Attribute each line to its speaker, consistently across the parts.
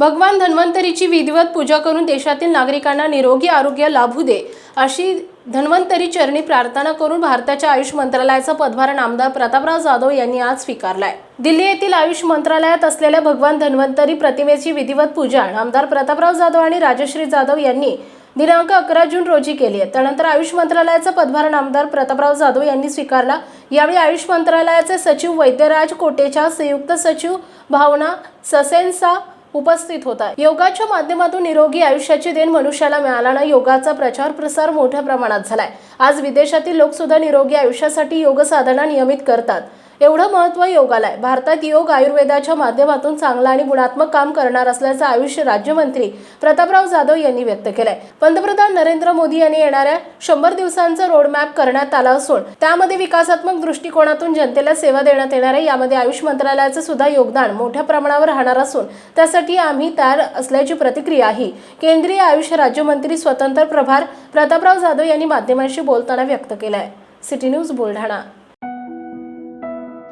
Speaker 1: भगवान धन्वंतरीची विधिवत पूजा करून देशातील नागरिकांना निरोगी आरोग्य लाभू दे अशी धन्वंतरी चरणी प्रार्थना करून भारताच्या आयुष मंत्रालयाचा पदभार आमदार प्रतापराव जाधव यांनी आज स्वीकारलाय. दिल्ली येथील आयुष मंत्रालयात असलेल्या भगवान धन्वंतरी प्रतिमेची विधिवत पूजा आमदार प्रतापराव जाधव आणि राजश्री जाधव यांनी दिनांक अकरा जून रोजी केली आहे. त्यानंतर आयुष मंत्रालयाचा पदभार आमदार प्रतापराव जाधव यांनी स्वीकारला. यावेळी आयुष मंत्रालयाचे सचिव वैद्यराज कोटेच्या संयुक्त सचिव भावना ससेनसा उपस्थित होता. योगाच्या माध्यमातून निरोगी आयुष्याची देण मनुष्याला मिळाल्यानं योगाचा प्रचार प्रसार मोठ्या प्रमाणात झालाय. आज विदेशातील लोक सुद्धा निरोगी आयुष्यासाठी योग साधना नियमित करतात. एवढं महत्त्व योगाला आहे. भारतात योग आयुर्वेदाच्या माध्यमातून चांगलं आणि गुणात्मक काम करणार असल्याचं आयुष्य राज्यमंत्री प्रतापराव जाधव यांनी व्यक्त केलंय. पंतप्रधान नरेंद्र मोदी यांनी येणाऱ्या शंभर दिवसांचं रोडमॅप करण्यात आला असून त्यामध्ये विकासात्मक दृष्टिकोनातून जनतेला सेवा देण्यात येणार आहे. यामध्ये आयुष मंत्रालयाचं सुद्धा योगदान मोठ्या प्रमाणावर राहणार असून त्यासाठी आम्ही तयार असल्याची प्रतिक्रियाही केंद्रीय आयुष राज्यमंत्री स्वतंत्र प्रभार प्रतापराव जाधव यांनी माध्यमांशी बोलताना व्यक्त केलाय. City news Buldhana.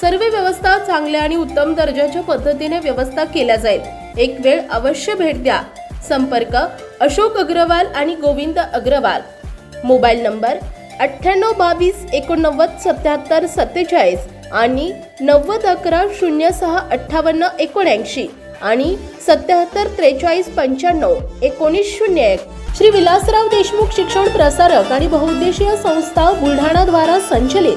Speaker 1: सर्व व्यवस्था चांगल्या आणि उत्तम दर्जाच्या पद्धतीने व्यवस्था केल्या जाईल. एक वेळ अवश्य भेट द्या. संपर्क अशोक अग्रवाल आणि गोविंद अग्रवाल. मोबाईल नंबर अठ्ठ्याण्णव बावीस एकोणनव्वद सत्याहत्तर सत्तेचाळीस आणि नव्वद अकरा शून्य सहा अठ्ठावन्न एकोणऐंशी आणि सत्याहत्तर त्रेचाळीस पंच्याण्णव एकोणीस शून्य एक. श्री विलासराव देशमुख शिक्षण प्रसारक आणि बहुउद्देशीय संस्था बुलढाणा द्वारा संचलित